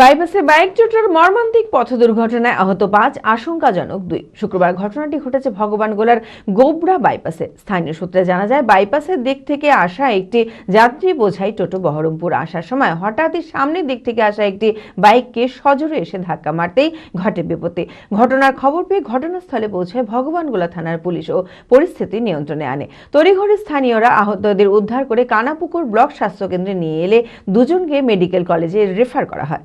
বাইপাসে bike চোটার মর্মান্তিক পথ দুর্ঘটনায় আহত পাঁচ, আশঙ্কাজনক দুই। শুক্রবার ঘটনাটি ঘটেছে ভগবানগোলার গোবরা বাইপাসে। স্থানীয় সূত্রে জানা যায়, বাইপাসের দিক থেকে আসা একটি যাত্রী বোঝাই টোটো বহরমপুর আসার সময় হঠাৎই সামনের দিক থেকে আসা একটি বাইককে সজোরে এসে ধাক্কা মারতেই ঘটে বিপত্তি। ঘটনার খবর পেয়ে ঘটনাস্থলে পৌঁছায় ভগবানগোলা থানার পুলিশ ও পরিস্থিতি নিয়ন্ত্রণে আনে। তড়িঘড়ি স্থানীয়রা আহতদের উদ্ধার করে কানাপুকুর ব্লক স্বাস্থ্যকেন্দ্রে নিয়ে এলে দুজনকে মেডিকেল কলেজে রেফার করা হয়।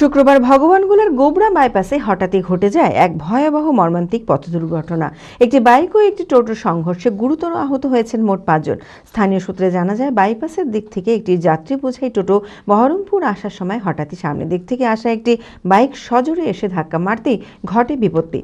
শুক্রবার ভগবানগুলার গোবরা বাইপাসে হঠাৎই ঘটে যায় এক ভয়াবহ মর্মান্তিক পথ দুর্ঘটনা একটি বাইক ও একটি টোটোর সংঘর্ষে গুরুতর আহত হয়েছেন মোট পাঁচজন। স্থানীয় সূত্রে জানা যায়, বাইপাসের দিক থেকে একটি যাত্রী বোঝাই টোটো বহরমপুর আসার সময় হঠাৎই সামনের দিক থেকে আসা একটি বাইক সজোরে এসে ধাক্কা মারতেই ঘটে বিপত্তি।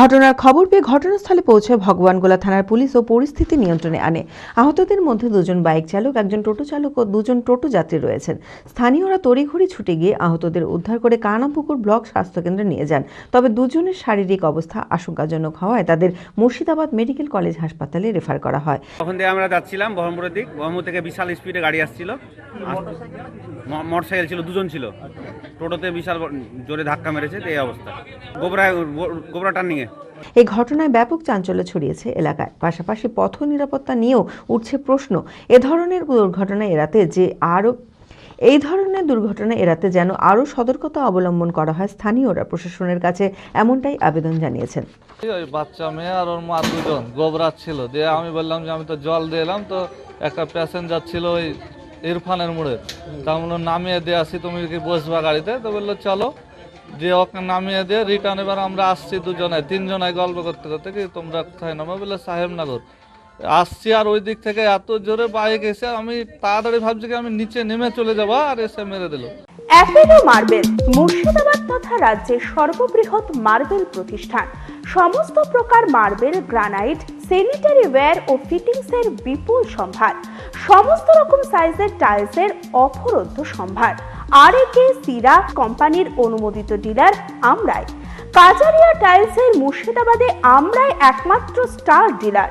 ঘটনার খবর পেয়ে ঘটনাস্থলে পৌঁছায় ভগবানগোলা থানার পুলিশ ও পরিস্থিতি নিয়ন্ত্রণে আনে। আহতদের মধ্যে দুজন বাইক চালক, একজন টোটো চালক ও দুজন টোটো যাত্রী রয়েছেন। স্থানীয়রা তড়িঘড়ি ছুটে গিয়ে আহতদের উদ্ধার করে কানাপুকুর ব্লক স্বাস্থ্যকেন্দ্রে নিয়ে যান। তবে দুজনের শারীরিক অবস্থা আশঙ্কাজনক হওয়ায় তাদের মুর্শিদাবাদ মেডিকেল কলেজ হাসপাতালে রেফার করা হয়। তখন থেকে আমরা যাচ্ছিলাম বহরমপুরের দিক। বহরমপুর থেকে বিশাল স্পিডে গাড়ি আসছিল। মোটর সাইকেল ছিল দুজন ছিল। টোটোতে বিশাল জোরে ধাক্কা মেরেছে এই অবস্থা। গোবরা গোবরা টার্নিংয়ে এই ঘটনায় ব্যাপক চাঞ্চল্য ছড়িয়েছে এলাকায়। পাশাপাশি পথ নিরাপত্তা নিয়েও উঠছে প্রশ্ন। এ ধরনের দুর্ঘটনা এড়াতে যে আরও এই ধরনের দুর্ঘটনা এড়াতে যেন আরও সতর্কতা অবলম্বন করা হয় স্থানীয়রা প্রশাসনের কাছে, এমনটাই আবেদন জানিয়েছেন। বাচ্চা মেয়ে আর ওর মা দুজন গোবরাত ছিল দিয়ে আমি বললাম যে, আমি তো জল দিয়ে এলাম, তো একটা প্যাসেঞ্জার ছিল ওই ইরফানের মোড়ে। তা বলল নামিয়ে দিয়ে আসি, তুমি কি বসবা গাড়িতে? তো বলল, চলো। যে ওকে নামিয়ে দিয়ে রিটার্ন এবার আমরা আসছি দুজনে, তিনজনে গল্প করতে করতে, কি তোমরা কোথায় নামো? বলে সাহেবনগর। আসছি আর ওই দিক থেকে এত জোরে বাইক এসে আমি তাড়াতাড়ি ভাবছি আমি নিচে নেমে চলে যাব আর এসে মেরে দিল। অ্যাপেলো মার্বেল, মুর্শিদাবাদ তথা রাজ্যের সর্ববৃহৎ মার্বেল প্রতিষ্ঠান। সমস্ত প্রকার মার্বেল, গ্রানাইট স্যানিটারি ওয়্যার ও ফিটিংসের বিপুল সম্ভার। সমস্ত রকম সাইজের টাইলসের অপরোধ্য সম্ভার। আর একে সিরা কোম্পানির অনুমোদিত ডিলার আমরাই। কাজারিয়া টাইলসের মুর্শিদাবাদে আমরাই একমাত্র স্টার ডিলার